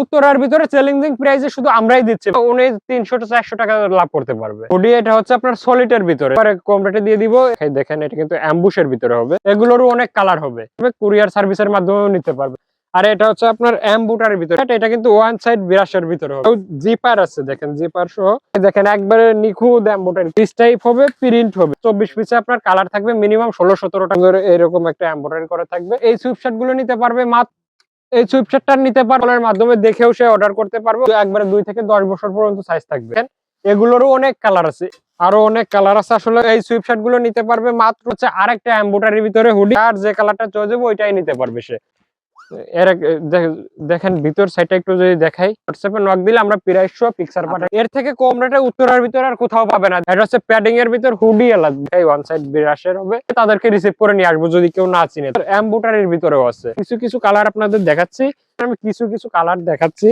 উত্তরার ভিতরে চ্যালেঞ্জিং প্রাইসে শুধু আমরাই দিচ্ছি। উনি তিনশো চারশো টাকা লাভ করতে পারবে। হুডি এটা হচ্ছে আপনার সলিটের ভিতরে। এবারে কম রেটে দিয়ে দিব। দেখেন, এটা কিন্তু অ্যাম্বুশের ভিতরে হবে। এগুলোরও অনেক কালার হবে। কুরিয়ার সার্ভিসের মাধ্যমেও নিতে পারবে। আর এটা হচ্ছে আপনার অ্যাম্বুটার ভিতরে। এটা কিন্তু ওয়ান সাইড বিরাশের ভিতরে হবে। জিপার আছে, দেখেন জিপার সহ। দেখেন, একবারে নিখুঁত অ্যাম্বুটার পিস টাইপ হবে প্রিন্ট হবে। চব্বিশ পিসে আপনার কালার থাকবে মিনিমাম ষোলো টাকা। এরকম একটা এম্ব্রয়ডারি করা থাকবে। এই সুইপশার্টগুলো নিতে পারবে মাত্র এই সুইপচারটা নিতে পারলের মাধ্যমে দেখেও সে অর্ডার করতে পারবে। একবারে দুই থেকে দশ বছর পর্যন্ত সাইজ থাকবে। এগুলোরও অনেক কালার আছে। আরও অনেক কালার আছে। আসলে এই সুইপশার্টগুলো নিতে পারবে মাত্র হচ্ছে আরেকটা এম্বোটারির ভিতরে হুডি আর যে কালারটা চলে যাবে ওইটাই নিতে পারবে সে। এর দেখেন, ভিতর সাইডটা একটু যদি দেখাই হোয়াটসঅ্যাপে নক দিলে আমরা সহ পিকচার পাঠাই। এর থেকে কম রেটে উত্তরার ভিতরে আর কোথাও পাবে না। এটা হচ্ছে প্যাডিং এর ভিতর হুডি আলাদা ওয়ান সাইড বিরাশের হবে। তাদেরকে রিসিভ করে নিয়ে আসব যদি কেউ না চিনে। এম্বোটারির ভিতরেও আছে। কিছু কিছু কালার আপনাদের দেখাচ্ছি। আমি কিছু কিছু কালার দেখাচ্ছি।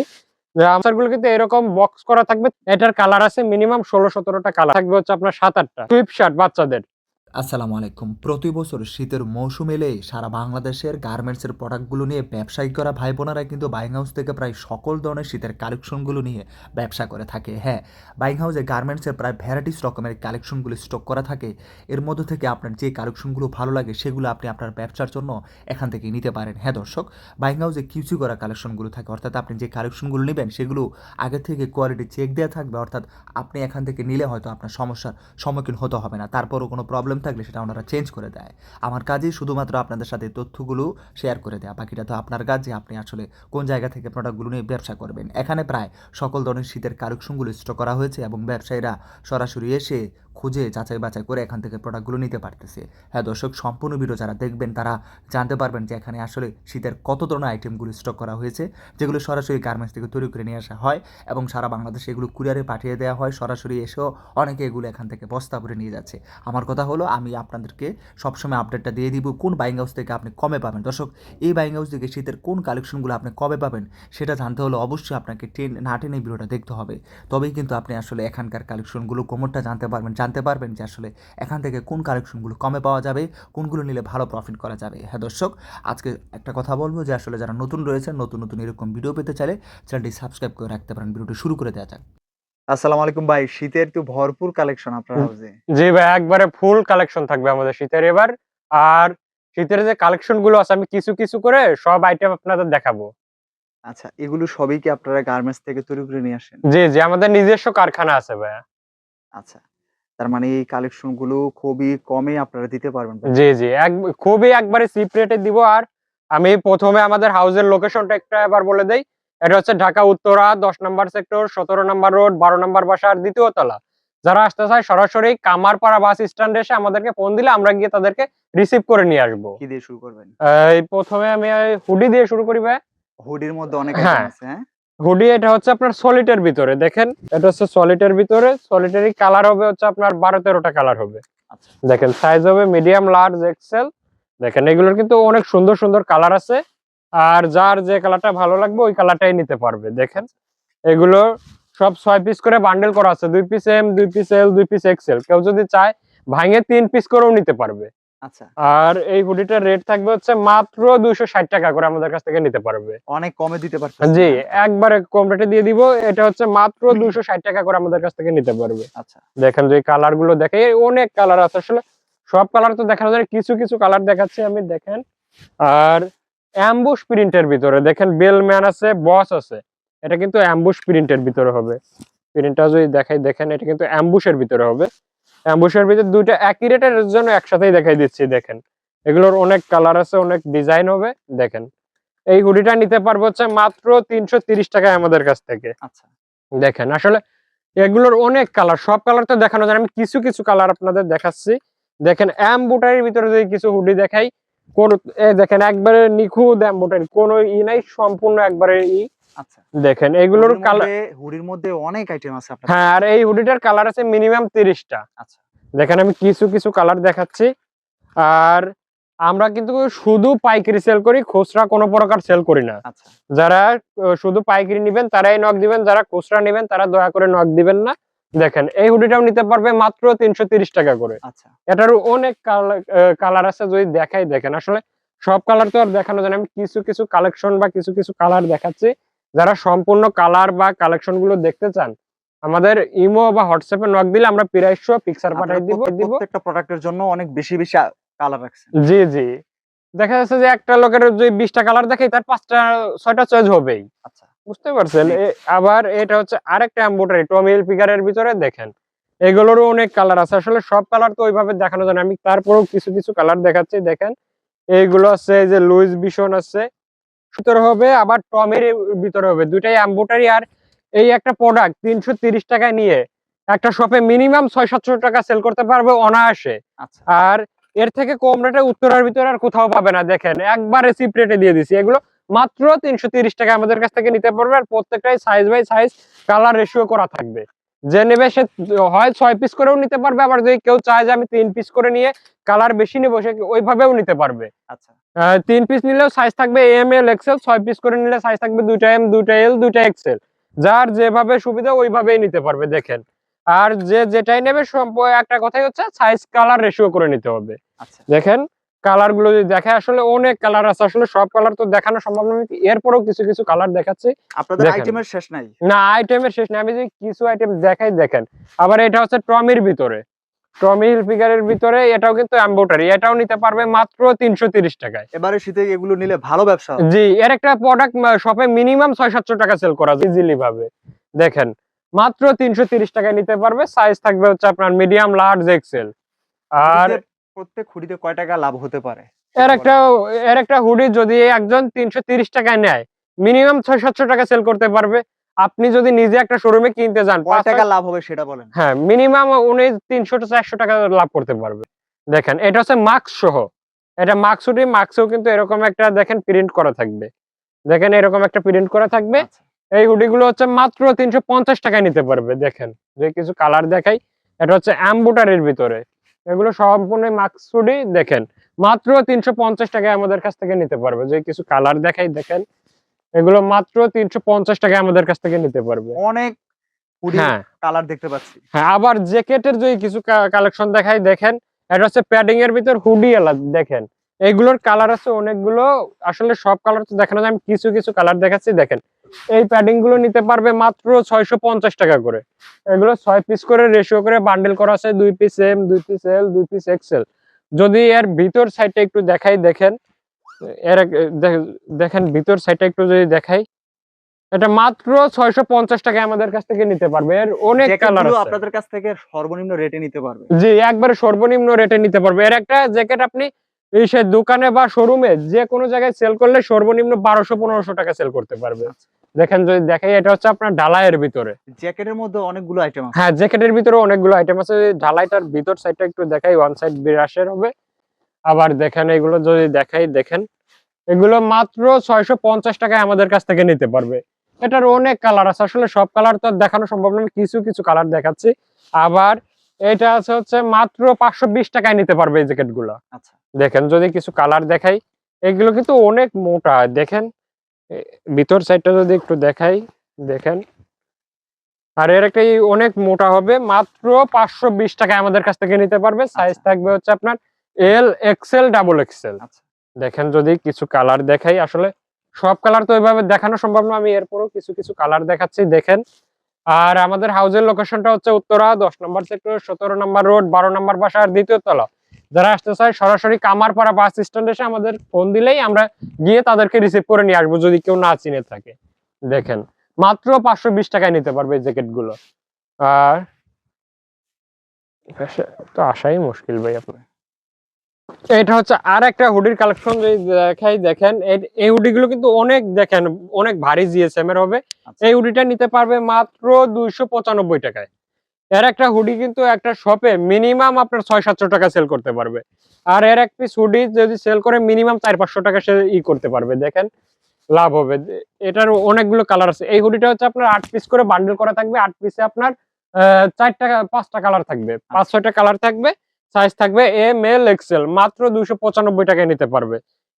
আনসারগুলো কিন্তু এরকম বক্স করা থাকবে। এটার কালার আছে মিনিমাম ষোলো সতেরোটা কালার থাকবে হচ্ছে আপনার সাত আটটা। সুইপ শার্ট বাচ্চাদের। আসসালামু আলাইকুম। প্রতি বছর শীতের মৌসুম এলে সারা বাংলাদেশের গার্মেন্টসের প্রোডাক্টগুলো নিয়ে ব্যবসায়ী করা ভাই বোনেরা কিন্তু বাইং হাউস থেকে প্রায় সকল ধরনের শীতের কালেকশনগুলো নিয়ে ব্যবসা করে থাকে। হ্যাঁ বাইং হাউসে গার্মেন্টসের প্রায় ভ্যারাইটিস রকমের কালেকশনগুলো স্টক করা থাকে। এর মধ্যে থেকে আপনার যে কালেকশনগুলো ভালো লাগে সেগুলো আপনি আপনার ব্যবসার জন্য এখান থেকে নিতে পারেন। হ্যাঁ দর্শক, বাইং হাউসে কিউচি করা কালেকশনগুলো থাকে। অর্থাৎ আপনি যে কালেকশনগুলো নেবেন সেগুলো আগে থেকে কোয়ালিটি চেক দেওয়া থাকবে। অর্থাৎ আপনি এখান থেকে নিলে হয়তো আপনার সমস্যার সম্মুখীন হতে হবে না। তারপরও কোনো প্রবলেম থাকলে সেটা ওনারা চেঞ্জ করে দেয়। আমার কাজই শুধুমাত্র আপনাদের সাথে তথ্যগুলো শেয়ার করে দেয়া, বাকিটা তো আপনার কাজ যে আপনি আসলে কোন জায়গা থেকে প্রোডাক্টগুলো নিয়ে ব্যবসা করবেন? এখানে প্রায় সকল ধরনের শীতের কালেকশনগুলো স্টক করা হয়েছে এবং ব্যবসায়ীরা সরাসরি এসে খুঁজে যাচাই বাছাই করে এখান থেকে প্রোডাক্টগুলো নিতে পারতেছে। হ্যাঁ দর্শক, সম্পূর্ণ ভিডিও যারা দেখবেন, তারা জানতে পারবেন যে এখানে আসলে শীতের কত ধরনের আইটেমগুলো স্টক করা হয়েছে, যেগুলো সরাসরি গার্মেন্টস থেকে তৈরি করে নিয়ে আসা হয় এবং সারা বাংলাদেশে এগুলো কুরিয়ারে পাঠিয়ে দেওয়া হয়। সরাসরি এসেও অনেকে এগুলো এখান থেকে বস্তা ভরে নিয়ে যাচ্ছে। আমার কথা হলো, আমি আপনাদেরকে সবসময় আপডেটটা দিয়ে দিব, কোন বাইং হাউস থেকে আপনি কমে পাবেন। দর্শক, এই বাইং হাউস থেকে শীতের কোন কালেকশনগুলো আপনি কবে পাবেন, সেটা জানতে হলে অবশ্যই আপনাকে টেন, না টেনে ভিডিওটা দেখতে হবে। তবেই কিন্তু আপনি আসলে এখানকার কালেকশনগুলো কোমরটা জানতে পারবেন জানতে পারবেন যে আসলে এখান থেকে কোন কালেকশনগুলো কমে পাওয়া যাবে কোনগুলো নিলে ভালো প্রফিট করা যাবে। হ্যাঁ দর্শক আজকে একটা কথা বলব যে আসলে যারা নতুন রয়েছে নতুন নতুন এরকম ভিডিও পেতে চাইলে চ্যানেলটি সাবস্ক্রাইব করে রাখতে পারেন। ভিডিওটি শুরু করে দেওয়া যাক। আসসালামু আলাইকুম ভাই শীতের তো ভরপুর কালেকশন আপনার হাউসে। জি ভাই একবারে ফুল কালেকশন থাকবে আমাদের শীতের এবার। আর শীতের যে কালেকশনগুলো আছে আমি কিছু কিছু করে সব আইটেম আপনাদের দেখাবো। আচ্ছা এগুলো সবই কি আপনারা গার্মেন্টস থেকে তৈরি করে নিয়ে আসেন? জি জি আমাদের নিজস্ব কারখানা আছে ভাই আচ্ছা তার মানে এই কালেকশনগুলো খুবই কমে আপনারা দিতে পারবেন জি জি। খুবই একবারে চিপ রেটে দিব। আর আমি প্রথমে আমাদের হাউসের লোকেশনটা একটা এবার বলে দেই। এটা হচ্ছে ঢাকা উত্তরা দশ নম্বর সেক্টর সতেরো নম্বর রোড বারো নম্বর বাসা আর দ্বিতীয় তলা। যারা আসতে চায় সরাসরি কামারপাড়া বাস স্ট্যান্ডে এসে আমাদেরকে ফোন দিলে আমরা গিয়ে তাদেরকে রিসিভ করে নিয়ে আসব। কি দিয়ে শুরু করবেন? এই প্রথমে আমি হুডি দিয়ে শুরু করি ভাই। হুডির মধ্যে অনেক হ্যাঁ। আছে হ্যাঁ? হুডি এটা হচ্ছে আপনার সলিটের ভিতরে দেখেন? এটা হচ্ছে সলিটের ভিতরে সলিটারি কালার হবে হচ্ছে আপনার বারো তেরোটা কালার হবে। আচ্ছা। দেখেন সাইজ হবে মিডিয়াম লার্জ এক্সেল দেখেন এগুলোর কিন্তু অনেক সুন্দর সুন্দর কালার আছে। আর যার যে কালারটা ভালো লাগবে ওই কালারটাই নিতে পারবে দেখেন? এগুলো সব ছয় পিস করে বান্ডেল করা আছে। দুই পিস এম দুই পিস এল দুই পিস এক্সেল কেউ যদি চায় ভাঙে তিন পিস করেও নিতে পারবে। আচ্ছা। আর এই হুডিটার রেট থাকবে হচ্ছে মাত্র দুইশো ষাট টাকা করে আমাদের কাছ থেকে নিতে পারবে। অনেক কমে দিতে পারছেন জি একবারে কম রেটে দিয়ে দিব এটা হচ্ছে মাত্র দুইশো ষাট টাকা করে আমাদের কাছ থেকে নিতে পারবে। আচ্ছা। দেখেন যে কালারগুলো দেখে অনেক কালার আছে আসলে সব কালার তো দেখানো যায় কিছু কিছু কালার দেখাচ্ছি আমি দেখেন। আর অ্যাম্বুশ প্রিন্টের ভিতরে দেখেন বেলম্যান আছে বস আছে এটা কিন্তু অ্যাম্বুশ প্রিন্টের ভিতরে হবে। প্রিন্টটা যদি দেখাই দেখেন এটা কিন্তু অ্যাম্বুশের ভিতরে হবে। অ্যাম্বুশের ভিতরে দুইটা একই রেটের জন্য একসাথেই দেখাই দিচ্ছি দেখেন। এগুলোর অনেক কালার আছে অনেক ডিজাইন হবে দেখেন। এই হুডিটা নিতে পারব হচ্ছে মাত্র তিনশো তিরিশ টাকায় আমাদের কাছ থেকে। আচ্ছা। দেখেন আসলে এগুলোর অনেক কালার সব কালার তো দেখানো যায়। আমি কিছু কিছু কালার আপনাদের দেখাচ্ছি। দেখেন অ্যাম্বুটারির ভিতরে যদি কিছু হুডি দেখাই কোন দেখেন একবারে নিখুঁত অ্যাম্বুটারি কোনো ই নাই সম্পূর্ণ একবারে ই। দেখেন এগুলোর হুডির কালার মধ্যে হুডির মধ্যে অনেক আইটেম আছে আপনার হ্যাঁ আর এই হুডিটার কালার আছে মিনিমাম তিরিশটা। আচ্ছা। দেখেন আমি কিছু কিছু কালার দেখাচ্ছি। আর আমরা কিন্তু শুধু পাইকারি সেল করি খুচরা কোনো প্রকার সেল করি না। আচ্ছা। যারা শুধু পাইকারি নিবেন তারাই নক দিবেন। যারা খুচরা নিবেন তারা দয়া করে নক দিবেন না। দেখেন এই হুডিটাও নিতে পারবে মাত্র তিনশো তিরিশ টাকা করে। এটার অনেক কালার আছে যদি দেখাই দেখেন। আসলে সব কালার তো আর দেখানো যায় না। আমি কিছু কিছু কালেকশন বা কিছু কিছু কালার দেখাচ্ছি। যারা সম্পূর্ণ কালার বা কালেকশনগুলো দেখতে চান আমাদের ইমো বা হোয়াটসঅ্যাপে নক দিলে আমরা প্রাইস পিকচার পাঠিয়ে দিব প্রত্যেকটা প্রোডাক্টের জন্য অনেক বেশি বেশি কালার রাখছেন। জি জি। দেখা যাচ্ছে যে একটা লোকের যদি বিশটা কালার দেখে তার পাঁচটা ছয়টা চয়েস হবেই। আচ্ছা। বুঝতে পারছেন? আবার এটা হচ্ছে আরেকটা এম্বোটারি টমিল ফিগারের ভিতরে দেখেন। এগুলোরও অনেক কালার আছে। আসলে সব কালার তো ওইভাবে দেখানো যায় না। আমি তারপরেও কিছু কিছু কালার দেখাচ্ছি। দেখেন এইগুলো আছে এই যে লুইস বিশন আছে। ভিতরে হবে আবার টমের ভিতরে হবে। দুইটাই এম্বোটারি আর এই একটা প্রোডাক্ট তিনশো তিরিশ টাকায় নিয়ে একটা শপে মিনিমাম ছয় সাতশো টাকা সেল করতে পারবে অনায়াসে। আচ্ছা। আর এর থেকে কম রেটে উত্তরার ভিতরে আর কোথাও পাবে না দেখেন। একবারে চিপ রেটে দিয়ে দিছি। এগুলো মাত্র তিনশো তিরিশ টাকা আমাদের কাছ থেকে নিতে পারবে আর প্রত্যেকটাই size by size colour ratio করা থাকবে। যে নেবে সে হয় ছয় পিস করেও নিতে পারবে আবার যদি কেউ চায় যে আমি তিন পিস করে নিয়ে কালার বেশি নেব সে ওইভাবেও নিতে পারবে। আচ্ছা। তিন পিস নিলেও সাইজ থাকবে এম এল এক্সেল ছয় পিস করে নিলে সাইজ থাকবে দুইটা এম দুইটা এল দুইটা এক্সেল যার যেভাবে সুবিধা ওইভাবেই নিতে পারবে দেখেন। আর যে যেটাই নেবে একটা কথাই হচ্ছে সাইজ কালার রেশিও করে নিতে হবে। আচ্ছা। দেখেন কালারগুলো যদি দেখে আসলে অনেক কালার আছে। আসলে সব কালার তো দেখানো সম্ভব নয়। এরপরেও কিছু কিছু কালার দেখাচ্ছি। আপনাদের। আইটেমের শেষ নাই? না আইটেমের শেষ নেই। আমি যে কিছু আইটেম দেখাই দেখেন। আবার এটা হচ্ছে টমির ভিতরে। ফিগারের ভিতরে এটাও কিন্তু এম্বোটারি এটাও নিতে পারবে মাত্র তিনশো তিরিশ টাকায়। এবারে শীতে এগুলো নিলে ভালো ব্যবসা জি এর একটা প্রোডাক্ট শপে মিনিমাম টাকা সেল করা যায় ইজিলি ভাবে। দেখেন মাত্র তিনশো তিরিশ টাকায় নিতে পারবে। সাইজ থাকবে হচ্ছে আপনার মিডিয়াম লার্জ এক্সেল আর প্রত্যেক খুঁড়িতে কয় টাকা লাভ হতে পারে? এর একটা এর একটা হুডি যদি একজন তিনশো তিরিশ টাকায় নেয় মিনিমাম ছয় সাতশো টাকা সেল করতে পারবে। আপনি যদি নিজে একটা শোরুমে কিনতে যান কয় টাকা লাভ হবে সেটা বলেন। হ্যাঁ মিনিমাম উনি তিনশো চারশো টাকা লাভ করতে পারবে। দেখেন এটা হচ্ছে মাস্ক সহ। এটা মাস্ক হুডি মাস্কেও কিন্তু এরকম একটা দেখেন প্রিন্ট করা থাকবে। দেখেন এরকম একটা প্রিন্ট করা থাকবে। আচ্ছা। এই হুডিগুলো হচ্ছে মাত্র তিনশো পঞ্চাশ টাকায় নিতে পারবে। দেখেন যে কিছু কালার দেখাই এটা হচ্ছে অ্যাম্বুটারির ভিতরে। এগুলো সম্পূর্ণ মাস্ক হুডি দেখেন। মাত্র তিনশো পঞ্চাশ টাকায় আমাদের কাছ থেকে নিতে পারবে। যে কিছু কালার দেখাই দেখেন। এগুলো মাত্র তিনশো পঞ্চাশ টাকায় আমাদের কাছ থেকে নিতে পারবে। অনেক হ্যাঁ। কালার দেখতে পাচ্ছি। হ্যাঁ আবার জ্যাকেটের যদি কিছু কালেকশন দেখাই দেখেন। এটা হচ্ছে প্যাডিং এর ভিতর হুডি এলা দেখেন। এইগুলোর কালার আছে অনেকগুলো। আসলে সব কালার তো দেখানো যায় আমি কিছু কিছু কালার দেখাচ্ছি দেখেন। এই প্যাডিংগুলো নিতে পারবে মাত্র ছয়শো পঞ্চাশ টাকা করে। এগুলো ছয় পিস করে রেশিও করে বান্ডেল করা আছে দুই পিস এম দুই পিস এল দুই পিস এক্সেল যদি এর ভিতর সাইডটা একটু দেখাই দেখেন এর দেখেন ভিতর সাইডটা একটু যদি দেখাই এটা মাত্র ছয়শো পঞ্চাশ টাকায় আমাদের কাছ থেকে নিতে পারবে। এর অনেক কালার আছে। আপনাদের কাছ থেকে সর্বনিম্ন রেটে নিতে পারবে। জি একবারে সর্বনিম্ন রেটে নিতে পারবে। এর একটা জ্যাকেট আপনি এই সে দোকানে বা শোরুমে যে কোনো জায়গায় সেল করলে সর্বনিম্ন বারোশো পনেরোশো টাকা সেল করতে পারবে। দেখেন যদি দেখাই এটা হচ্ছে আপনার ঢালাইয়ের ভিতরে। জ্যাকেটের মধ্যে অনেকগুলো আইটেম আছে। হ্যাঁ জ্যাকেটের ভিতরে অনেকগুলো আইটেম আছে। ঢালাইটার ভিতর সাইডটা একটু দেখাই ওয়ান সাইড বিরাশের হবে। আবার দেখেন এগুলো যদি দেখাই দেখেন। এগুলো মাত্র ছয়শো পঞ্চাশ টাকায় আমাদের কাছ থেকে নিতে পারবে। এটার অনেক কালার আছে। আসলে সব কালার তো আর দেখানো সম্ভব না কিছু কিছু কালার দেখাচ্ছি। আবার এটা আছে হচ্ছে মাত্র পাঁচশো বিশ টাকায় নিতে পারবে এই জ্যাকেটগুলো আচ্ছা। দেখেন যদি কিছু কালার দেখাই এগুলো কিন্তু অনেক মোটা। দেখেন ভিতর সাইডটা যদি একটু দেখাই দেখেন। আর এর একটা অনেক মোটা হবে মাত্র পাঁচশো বিশ টাকায় আমাদের কাছ থেকে নিতে পারবে। সাইজ আচ্ছা। থাকবে হচ্ছে আপনার এল এক্সেল ডাবল এক্সেল দেখেন যদি কিছু কালার দেখাই আসলে সব কালার তো ওইভাবে দেখানো সম্ভব না আমি এরপরও কিছু কিছু কালার দেখাচ্ছি দেখেন। আর আমাদের হাউজের লোকেশনটা হচ্ছে উত্তরা দশ নম্বর সেক্টর সতেরো নম্বর রোড বারো নম্বর বাসার দ্বিতীয় তলা। যারা আসতে চায় সরাসরি কামারপাড়া বাস স্ট্যান্ড এসে আমাদের ফোন দিলেই আমরা গিয়ে তাদেরকে রিসিভ করে নিয়ে আসব যদি কেউ না চিনে থাকে। দেখেন মাত্র পাঁচশো বিশ টাকায় নিতে পারবে এই জ্যাকেটগুলো। আর তো আসাই মুশকিল ভাই আপনার। এটা হচ্ছে আর একটা হুডির কালেকশন যদি দেখাই দেখেন এই- এই হুডি গুলো কিন্তু অনেক দেখেন অনেক ভারী জিএসএম এর হবে। আচ্ছা। এই হুডিটা নিতে পারবে মাত্র দুইশো পঁচানব্বই টাকায়। এর একটা হুডি কিন্তু একটা শপে মিনিমাম আপনার ছয় সাতশো টাকা সেল করতে পারবে। আর এর এক পিস হুডি যদি সেল করে মিনিমাম চার পাঁচশো টাকা সে ই করতে পারবে দেখেন লাভ হবে। এটার অনেকগুলো কালার আছে। এই হুডিটা হচ্ছে আপনার আট পিস করে বান্ডেল করা থাকবে। আট পিসে আপনার চারটা পাঁচটা কালার থাকবে। পাঁচ ছয়টা কালার থাকবে সাইজ থাকবে এম এল এক্সেল মাত্র দুশো পঁচানব্বই টাকায় নিতে পারবে।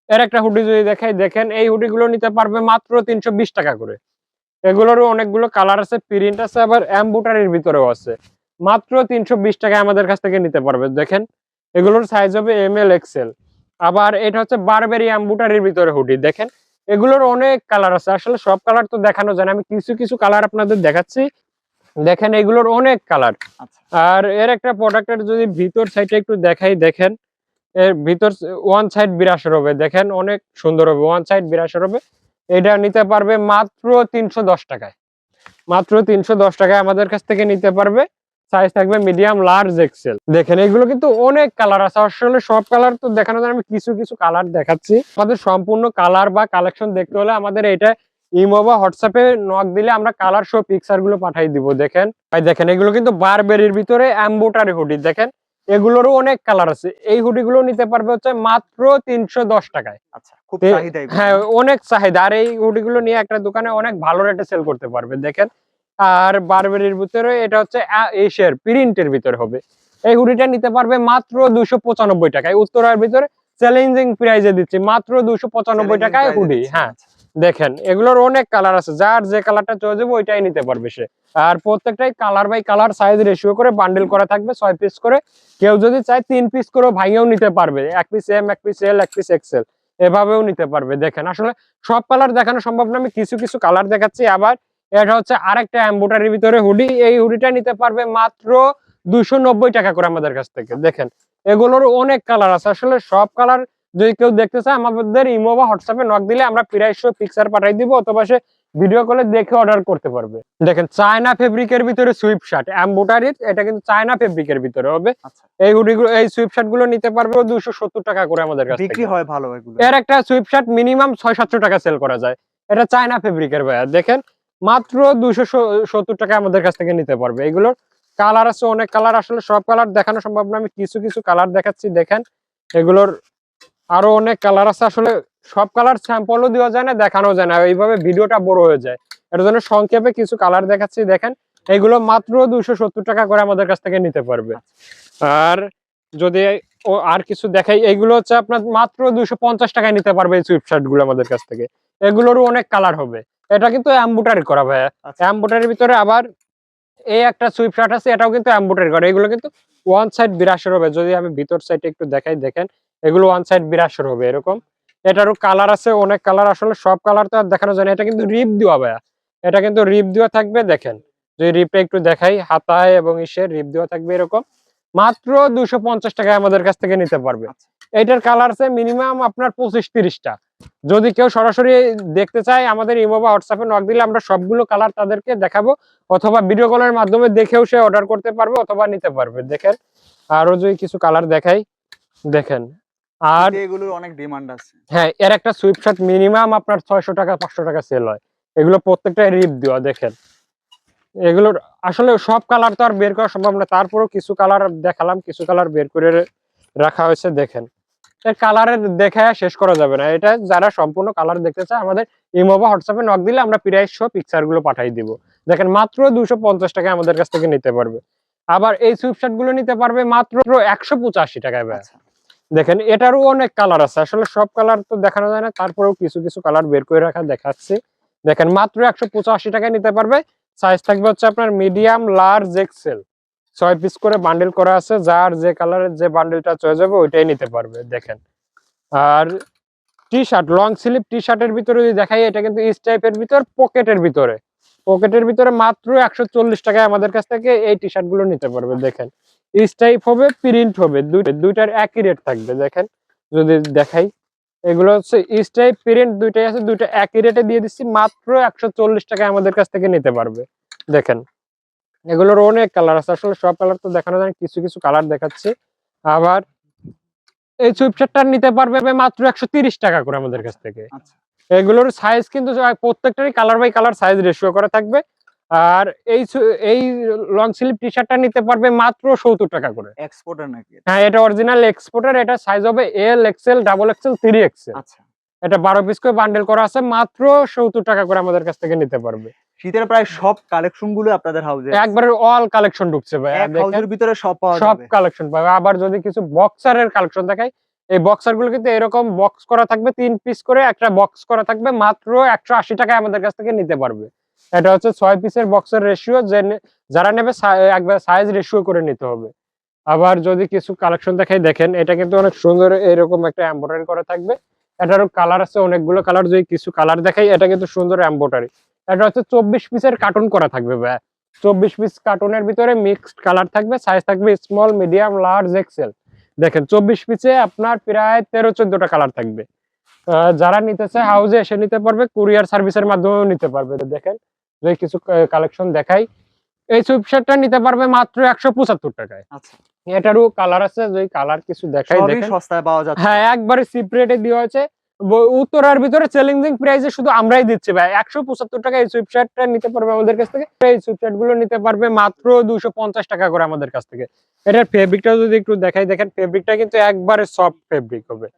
এর একটা হুডি যদি দেখাই দেখেন এই হুডি গুলো নিতে পারবে মাত্র তিনশো বিশ টাকা করে। এগুলোরও অনেকগুলো কালার আছে প্রিন্ট আছে আবার অ্যাম্বুটারির ভিতরেও আছে। মাত্র তিনশো বিশ টাকায় আমাদের কাছ থেকে নিতে পারবে দেখেন। এগুলোর সাইজ হবে এম এল এক্সেল আবার এটা হচ্ছে বারবেরি অ্যাম্বুটারির ভিতরে হুডি দেখেন। এগুলোর অনেক কালার আছে আসলে সব কালার তো দেখানো যায় না। আমি কিছু কিছু কালার আপনাদের দেখাচ্ছি। দেখেন এগুলোর অনেক কালার আচ্ছা। আর এর একটা প্রোডাক্টের যদি ভিতর সাইডটা একটু দেখাই দেখেন। এর ভিতর ওয়ান সাইড বিরাশের হবে দেখেন অনেক সুন্দর হবে ওয়ান সাইড বিরাশের হবে। এটা নিতে পারবে মাত্র তিনশো দশ টাকায়। মাত্র তিনশো দশ টাকায় আমাদের কাছ থেকে নিতে পারবে। সাইজ থাকবে মিডিয়াম লার্জ এক্সেল দেখেন, এগুলো কিন্তু অনেক কালার আছে। আসলে সব কালার তো দেখানো যায় আমি কিছু কিছু কালার দেখাচ্ছি। আমাদের সম্পূর্ণ কালার বা কালেকশন দেখতে হলে আমাদের এটা ইমো বা হোয়াটসঅ্যাপে নক দিলে আমরা কালার সহ পিকচারগুলো পাঠাই দিব। দেখেন, ভাই, দেখেন, এগুলো কিন্তু বারবেরির ভিতরে অ্যাম্বোটারি হুডি দেখেন। এগুলোরও অনেক কালার আছে। এই হুডি গুলো নিতে পারবে হচ্ছে মাত্র তিনশো দশ টাকায়। আচ্ছা খুব। হ্যাঁ অনেক চাহিদা। আর এই হুডি গুলো নিয়ে একটা দোকানে অনেক ভালো রেটে সেল করতে পারবে দেখেন। আর বারবেরির ভিতরে এটা হচ্ছে এশিয়ার প্রিন্টের ভিতরে হবে। এই হুডিটা নিতে পারবে মাত্র দুশো পঁচানব্বই টাকায়। উত্তরার ভিতরে চ্যালেঞ্জিং প্রাইজে দিচ্ছি মাত্র দুশো পঁচানব্বই টাকায় হুডি হ্যাঁ। আচ্ছা। দেখেন, এগুলোর অনেক কালার আছে, যার যে কালারটা চলে যাবে ওইটাই নিতে পারবে সে। আর প্রত্যেকটাই colour by colour size ratio করে বান্ডেল করা থাকবে, ছয় পিস করে। কেউ যদি চায় তিন পিস করেও ভাঙেও নিতে পারবে, এক পিস এম এক পিস এল এক পিস এক্সেল এভাবেও নিতে পারবে। দেখেন, আসলে সব কালার দেখানো সম্ভব না, আমি কিছু কিছু কালার দেখাচ্ছি, আবার এটা হচ্ছে আরেকটা এম্বোটারির ভিতরে হুডি এই হুডিটা নিতে পারবে মাত্র দুশো টাকা করে আমাদের কাছ থেকে। দেখেন, এগুলোর অনেক কালার আছে, আসলে সব কালার যদি কেউ দেখতে চায় আমাদের ইমো বা হোয়াটসঅ্যাপে নক দিলে আমরা প্রাইস পিকচার পাঠাই দিব অথবা সে ভিডিও কলে দেখে অর্ডার করতে পারবে। দেখেন চায়না ফেব্রিকের ভিতরে সুইপ শার্ট এম্বোটারির এটা কিন্তু চায়না ফেব্রিকের ভিতরে হবে। আচ্ছা। এই হুডিগুলো এই সুইপ শার্টগুলো নিতে পারবে দুশো সত্তর টাকা করে আমাদের কাছে বিক্রি হয় ভালো এগুলো। এর একটা সুইপ শার্ট মিনিমাম ছয় সাতশো টাকা সেল করা যায়। এটা চায়না ফেব্রিকের ভাইয়া। দেখেন মাত্র দুশো সত্তর টাকা আমাদের কাছ থেকে নিতে পারবে। এগুলোর কালার আছে অনেক কালার আসলে সব কালার দেখানো সম্ভব না। আমি কিছু কিছু কালার দেখাচ্ছি দেখেন। এগুলোর আরও অনেক কালার আছে। আসলে সব কালার স্যাম্পলও দেওয়া যায় না দেখানো যায় না। এইভাবে ভিডিওটা বড় হয়ে যায়। এর জন্য সংক্ষেপে কিছু কালার দেখাচ্ছি। দেখেন এগুলো মাত্র সত্তর টাকা করে আমাদের কাছ থেকে নিতে পারবে। আর যদি আর কিছু দেখাই এগুলো হচ্ছে আপনার মাত্র পঞ্চাশ টাকায় নিতে পারবে এই সুইপ শার্টগুলো আমাদের কাছ থেকে। এগুলোরও অনেক কালার হবে। এটা কিন্তু অ্যাম্বুটারি করা ভাইয়া। আচ্ছা। অ্যাম্বুটারির ভিতরে আবার এই একটা সুইপ শার্ট আছে এটাও কিন্তু অ্যাম্বুটারি করা। এগুলো কিন্তু ওয়ান সাইড বিরাশের হবে। যদি আমি ভিতর সাইডে একটু দেখাই দেখেন এগুলো ওয়ান সাইড বিরাশের হবে এরকম। এটারও কালার আছে অনেক কালার আসলে সব কালার তো আর দেখানো যায় না। এটা কিন্তু রিপ দেওয়া ভাইয়া। এটা কিন্তু রিপ দেওয়া থাকবে দেখেন। যদি রিপটা একটু দেখাই হাতায় এবং ইসে রিপ দেওয়া থাকবে এরকম। মাত্র দুশো পঞ্চাশ টাকায় আমাদের কাছ থেকে নিতে পারবে। আচ্ছা। এটার কালার আছে মিনিমাম আপনার পঁচিশ তিরিশটা যদি কেউ সরাসরি দেখতে চায় আমাদের ইমো বা হোয়াটসঅ্যাপে নক দিলে আমরা সবগুলো কালার তাদেরকে দেখাবো অথবা ভিডিও কলের মাধ্যমে দেখেও সে অর্ডার করতে পারবে অথবা নিতে পারবে। দেখেন আরও যদি কিছু কালার দেখাই দেখেন। আর এগুলোর অনেক ডিমান্ড আছে। হ্যাঁ এর একটা সুইপ শার্ট মিনিমাম আপনার ছয়শো টাকা পাঁচশো টাকা সেল হয়। এগুলো প্রত্যেকটা রিপ দেওয়া দেখেন। এগুলোর আসলে সব কালার তো আর বের করা সম্ভব না তারপরেও কিছু কালার দেখালাম কিছু কালার বের করে রাখা হয়েছে দেখেন। এর কালারের দেখায় শেষ করা যাবে না। এটা যারা সম্পূর্ণ কালার দেখতে চায় আমাদের ইমো বা হোয়াটসঅ্যাপে নক দিলে আমরা প্রাইস সহ পিকচারগুলো পাঠাই দিব। দেখেন মাত্র দুশো পঞ্চাশ টাকা আমাদের কাছ থেকে নিতে পারবে। আবার এই সুইপ শার্টগুলো নিতে পারবে মাত্র একশো পঁচাশি টাকায় ভাই আচ্ছা। দেখেন, এটারও অনেক কালার আছে। আসলে সব কালার তো দেখানো যায় না। তারপরেও কিছু কিছু কালার বের করে রাখা দেখাচ্ছি। দেখেন, মাত্র একশো পঁচাশি টাকায় নিতে পারবে। সাইজ থাকবে হচ্ছে আপনার মিডিয়াম লার্জ এক্সেল ছয় পিস করে বান্ডেল করা আছে। যার যে কালারের যে বান্ডেলটা চয়ে যাবে ওইটাই নিতে পারবে। দেখেন, আর T shirt long sleeve T শার্টের ভিতরে যদি দেখাই, এটা কিন্তু ইস টাইপের ভিতর পকেটের ভিতরে। পকেটের ভিতরে মাত্র একশো চল্লিশ টাকায় আমাদের কাছ থেকে এই টি শার্টগুলো নিতে পারবে। দেখেন ইস টাইপ হবে প্রিন্ট হবে। দুইটা- দুইটার একই রেট থাকবে দেখেন। যদি দেখাই এগুলো হচ্ছে ইস টাইপ প্রিন্ট দুইটাই আছে দুইটা একই রেটে দিয়ে দিচ্ছি মাত্র একশো চল্লিশ টাকায় আমাদের কাছ থেকে নিতে পারবে। দেখেন এগুলোর অনেক কালার আছে। আসলে সব কালার তো দেখানো যায় না, কিছু কিছু কালার দেখাচ্ছি। আবার এই সুইপশার্টটা নিতে পারবে মাত্র একশো তিরিশ টাকা করে আমাদের কাছ থেকে। আচ্ছা। এগুলোর সাইজ কিন্তু প্রত্যেকটারই colour by colour size ratio করা থাকবে। আর এই এই লং স্লিভ টি শার্টটা নিতে পারবে মাত্র সত্তর টাকা করে। এক্সপোর্টার নাকি? হ্যাঁ এটা অরিজিনাল এক্সপোর্টার এটা সাইজ হবে L XL double XL three XL আচ্ছা। এটা বারো পিস করে বান্ডেল করা আছে মাত্র সত্তর টাকা করে আমাদের কাছ থেকে নিতে পারবে। শীতের প্রায় সব কালেকশনগুলো আপনাদের হাউসে একবারে অল কালেকশন ঢুকছে ভাই হাউসের ভিতরে সব পাওয়া সব কালেকশন পাবে। আবার যদি কিছু বক্সারের কালেকশন দেখাই এই বক্সারগুলো কিন্তু এরকম বক্স করা থাকবে তিন পিস করে একটা বক্স করা থাকবে মাত্র একশো আশি টাকায় আমাদের কাছ থেকে নিতে পারবে। এটা হচ্ছে ছয় পিসের বক্সের রেশিও যে যারা নেবে একবার সাইজ রেশিও করে নিতে হবে। আবার যদি কিছু কালেকশন দেখাই, দেখেন, এটা কিন্তু অনেক সুন্দর এরকম একটা এম্ব্রয়ডারি করা থাকবে। এটারও কালার আছে অনেকগুলো কালার যদি কিছু কালার দেখাই, এটা কিন্তু সুন্দর এম্বোটারি এটা হচ্ছে চব্বিশ পিসের কার্টুন করা থাকবে ভাই চব্বিশ পিস কার্টুনের ভিতরে মিক্সড কালার থাকবে সাইজ থাকবে স্মল মিডিয়াম লার্জ এক্সেল দেখেন, চব্বিশ পিসে আপনার প্রায় তেরো, চোদ্দটা কালার থাকবে। যারা নিতে চায় হাউজে এসে নিতে পারবে কুরিয়ার সার্ভিসের মাধ্যমেও নিতে পারবে। দেখেন যে কিছু কালেকশন দেখাই। এই সুইপশার্টটা নিতে পারবে মাত্র একশো পঁচাত্তর টাকায়। আচ্ছা। এটারও কালার আছে যদি কালার কিছু দেখাই দেখেন। সস্তায় পাওয়া যাচ্ছে। হ্যাঁ একবারে চিপ রেটে দেওয়া হয়েছে। উত্তরার ভিতরে চ্যালেঞ্জিং প্রাইসে শুধু আমরাই দিচ্ছি ভাই। একশো পঁচাত্তর টাকা এই সুইপশার্টটা নিতে পারবে আমাদের কাছ থেকে। এই সুইপশার্টগুলো নিতে পারবে মাত্র দুশো পঞ্চাশ টাকা করে আমাদের কাছ থেকে। এটার ফেব্রিকটা যদি একটু দেখাই দেখেন ফেব্রিকটা কিন্তু একবারে সফট ফেব্রিক হবে।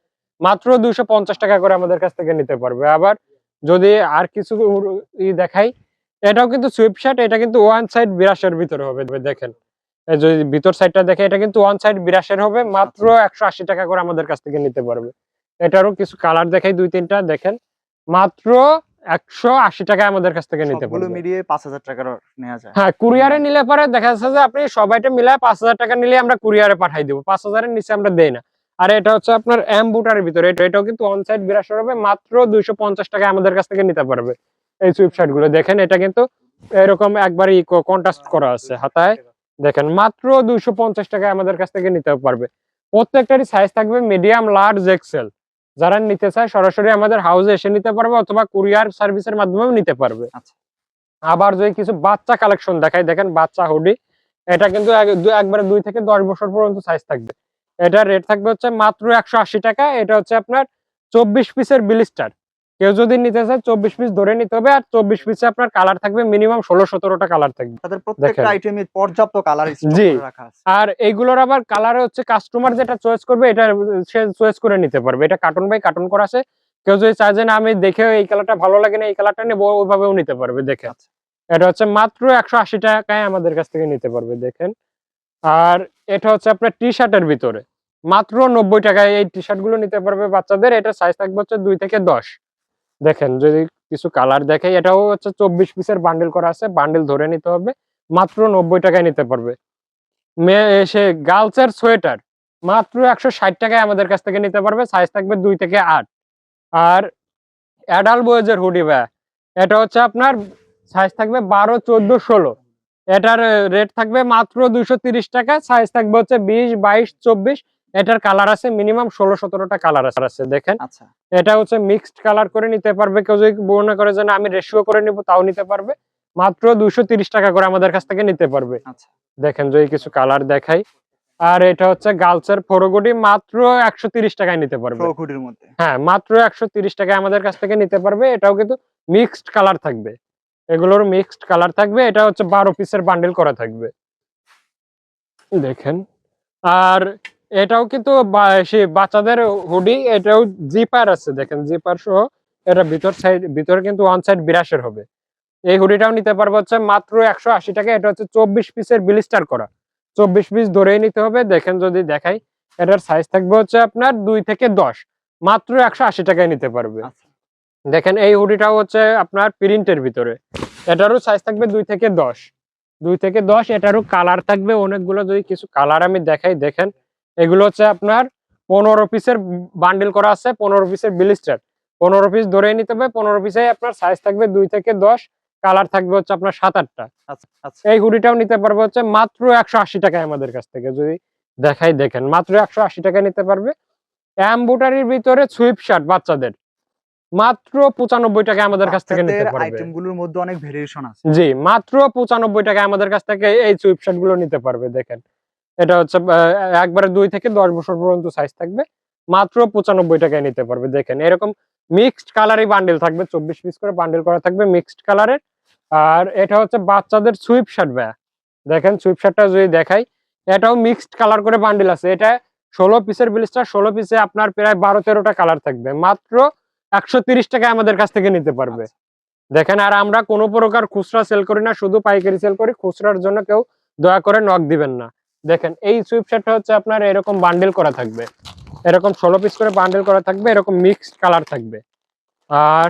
মাত্র পঞ্চাশ টাকা করে আমাদের কাছ থেকে নিতে পারবে। আবার যদি আর কিছু দেখাই এটাও কিন্তু সুইপশার্ট এটা কিন্তু ওয়ান সাইড বিরাশের ভিতরে হবে দেখেন। যদি ভিতর সাইডটা দেখে এটা কিন্তু ওয়ান সাইড বিরাশের হবে মাত্র একশো আশি টাকা করে আমাদের কাছ থেকে নিতে পারবে। এটারও কিছু কালার দেখাই দুই তিনটা দেখেন। মাত্র একশো আশি টাকা আমাদের কাছ থেকে নিতে পারবে। মিলিয়ে পাঁচ হাজার টাকার নেওয়া যায়। হ্যাঁ কুরিয়ারে নিলে পরে দেখা যাচ্ছে যে আপনি সবাইটা মিলায় পাঁচ হাজার টাকা নিলে আমরা কুরিয়ারে পাঠাই দেবো পাঁচ হাজারের নিচে আমরা দেই না। আর এটা হচ্ছে আপনার অ্যাম্বুটারের ভিতরে। এটাও কিন্তু অন সাইড বিরাশর হবে মাত্র দুইশো পঞ্চাশ টাকা আমাদের কাছ থেকে নিতে পারবে এই সুইপশার্টগুলো। দেখেন এটা কিন্তু এরকম একবার কন্ট্রাস্ট করা আছে হাতায়। দেখেন মাত্র দুইশো পঞ্চাশ টাকায় আমাদের কাছ থেকে নিতে পারবে। প্রত্যেকটারই সাইজ থাকবে মিডিয়াম লার্জ এক্সেল যারা নিতে চায় সরাসরি আমাদের হাউসে এসে নিতে পারবে অথবা কুরিয়ার সার্ভিসের মাধ্যমেও নিতে পারবে। আচ্ছা। আবার যদি কিছু বাচ্চা কালেকশন দেখায় দেখেন বাচ্চা হুডি এটা কিন্তু একবারে দুই থেকে দশ বছর পর্যন্ত সাইজ থাকবে। এটা রেট থাকবে হচ্ছে মাত্র একশো আশি টাকা। এটা হচ্ছে আপনার চব্বিশ পিসের বিলিস্টার কেউ যদি নিতে চায় চব্বিশ পিস ধরে নিতে হবে আর চব্বিশ পিসে আপনার কালার থাকবে মিনিমাম ষোলো সতেরোটা কালার থাকবে। তাদের প্রত্যেকটা আইটেমে পর্যাপ্ত কালার জি। আর এইগুলোর আবার কালার হচ্ছে কাস্টমার যেটা চয়েস করবে এটা সে চয়েস করে নিতে পারবে। এটা কার্টুন বাই কার্টুন করা আছে। কেউ যদি চায় যে না আমি দেখে এই কালারটা ভালো লাগে না এই কালারটা নেব ওইভাবেও নিতে পারবে। দেখে আচ্ছা। এটা হচ্ছে মাত্র একশো আশি টাকায় আমাদের কাছ থেকে নিতে পারবে। দেখেন। আর এটা হচ্ছে আপনার টি শার্টের ভিতরে। মাত্র নব্বই টাকায় এই টি শার্টগুলো নিতে পারবে বাচ্চাদের। এটা সাইজ থাকবে হচ্ছে দুই থেকে দশ। দেখেন, যদি কিছু কালার দেখে, এটাও হচ্ছে চব্বিশ পিসের বান্ডেল করা আছে। বান্ডেল ধরে নিতে হবে। মাত্র নব্বই টাকায় নিতে পারবে। মেয়ে এসে গার্লসের সোয়েটার মাত্র একশো ষাট টাকায় আমাদের কাছ থেকে নিতে পারবে। সাইজ থাকবে দুই থেকে আট। আর অ্যাডাল বয়েজের হুডি ব্যা এটা হচ্ছে আপনার সাইজ থাকবে বারো, চোদ্দ, ষোলো। এটার রেট থাকবে মাত্র দুইশো তিরিশ টাকা সাইজ থাকবে হচ্ছে বিশ বাইশ চব্বিশ। এটার কালার আছে মিনিমাম ষোলো সতেরোটা কালার আছে দেখেন। আচ্ছা। এটা হচ্ছে মিক্সড কালার করে নিতে পারবে কেউ যদি মনে করে যে আমি রেশিও করে নিব তাও নিতে পারবে। মাত্র দুইশো তিরিশ টাকা করে আমাদের কাছ থেকে নিতে পারবে। আচ্ছা। দেখেন যদি কিছু কালার দেখাই। আর এটা হচ্ছে গার্লসের ফোরোগুটি মাত্র একশো তিরিশ টাকায় নিতে পারবে। হ্যাঁ মাত্র একশো তিরিশ টাকায় আমাদের কাছ থেকে নিতে পারবে। এটাও কিন্তু মিক্সড কালার থাকবে। এগুলোর মিক্সড কালার থাকবে। এটা হচ্ছে বারো পিসের বান্ডেল করা থাকবে। দেখেন। আর এটাও কিন্তু সে বাচ্চাদের হুডি এটাও জিপার আছে। দেখেন জিপার সহ এটা ভিতর সাইড ভিতরে কিন্তু ওয়ান সাইড বিরাশের হবে। এই হুডিটাও নিতে পারব হচ্ছে মাত্র একশো আশি টাকা। এটা হচ্ছে চব্বিশ পিসের বিলিস্টার করা। চব্বিশ পিস ধরেই নিতে হবে। দেখেন, যদি দেখাই, এটার সাইজ থাকবে হচ্ছে আপনার দুই থেকে দশ। মাত্র একশো আশি টাকায় নিতে পারবে। আচ্ছা। দেখেন এই হুডিটাও হচ্ছে আপনার প্রিন্টের ভিতরে। এটারও সাইজ থাকবে দুই থেকে দশ। দুই থেকে দশ এটারও কালার থাকবে। অনেকগুলো যদি কিছু কালার আমি দেখাই দেখেন এগুলো হচ্ছে আপনার পনেরো পিসের বান্ডেল করা আছে পনেরো পিসের বিলিস্টার পনেরো পিস ধরে নিতে হবে পনেরো পিসে আপনার সাইজ থাকবে দুই থেকে দশ কালার থাকবে হচ্ছে আপনার সাত আটটা। আচ্ছা আচ্ছা। এই হুডিটাও নিতে পারবে হচ্ছে মাত্র একশো আশি টাকায় আমাদের কাছ থেকে যদি দেখাই দেখেন। মাত্র একশো আশি টাকায় নিতে পারবে। অ্যাম্বুটারির ভিতরে সুইপ শার্ট বাচ্চাদের। মাত্র পঁচানব্বই টাকায় আমাদের কাছ থেকে নিতে পারবে। আইটেমগুলোর মধ্যে অনেক ভেরিয়েশন আছে। জি মাত্র পঁচানব্বই টাকায় আমাদের কাছ থেকে এই সুইপ শার্টগুলো নিতে পারবে দেখেন। এটা হচ্ছে একবারে দুই থেকে দশ বছর পর্যন্ত সাইজ থাকবে। মাত্র পঁচানব্বই টাকায় নিতে পারবে দেখেন। এরকম মিক্সড কালারই বান্ডেল থাকবে চব্বিশ পিস করে বান্ডেল করা থাকবে মিক্সড কালারের আর এটা হচ্ছে বাচ্চাদের সুইপ শার্ট ব্যা দেখেন সুইপ শার্টটা যদি দেখাই এটাও মিক্সড কালার করে বান্ডেল আছে। এটা ষোলো পিসের বিলিস্টার ষোলো পিসে আপনার প্রায় বারো তেরোটা কালার থাকবে। মাত্র একশো তিরিশ টাকায় আমাদের কাছ থেকে নিতে পারবে। দেখেন আর আমরা কোনো প্রকার খুচরা সেল করি না শুধু পাইকারি সেল করি খুচরার জন্য কেউ দয়া করে নক দিবেন না। দেখেন এই সুইপ শার্টটা হচ্ছে আপনার এরকম বান্ডেল করা থাকবে। এরকম ষোলো পিস করে বান্ডেল করা থাকবে এরকম মিক্সড কালার থাকবে। আর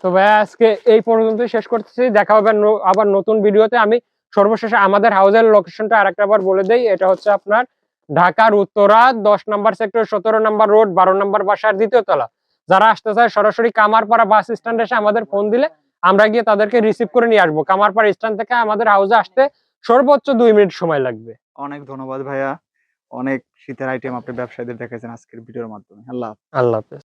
তো ভাই আজকে এই পর্যন্তই শেষ করতেছি। দেখা হবে আবার নতুন ভিডিওতে। আমি সর্বশেষে আমাদের হাউসের লোকেশনটা আরেকটা বার বলে দেই। এটা হচ্ছে আপনার ঢাকার উত্তরা দশ নম্বর সেক্টর সতেরো নম্বর রোড বারো নম্বর বাসার দ্বিতীয় তলা। যারা আসতে চায় সরাসরি কামারপাড়া বাস স্ট্যান্ড এসে আমাদের ফোন দিলে আমরা গিয়ে তাদেরকে রিসিভ করে নিয়ে আসব। কামারপাড়া স্ট্যান্ড থেকে আমাদের হাউসে আসতে সর্বোচ্চ দুই মিনিট সময় লাগবে। অনেক ধন্যবাদ ভাইয়া। অনেক শীতের আইটেম আপনি ব্যবসায়ীদের দেখেছেন আজকের ভিডিওর মাধ্যমে। আল্লাহ আল্লাহ হাফেজ।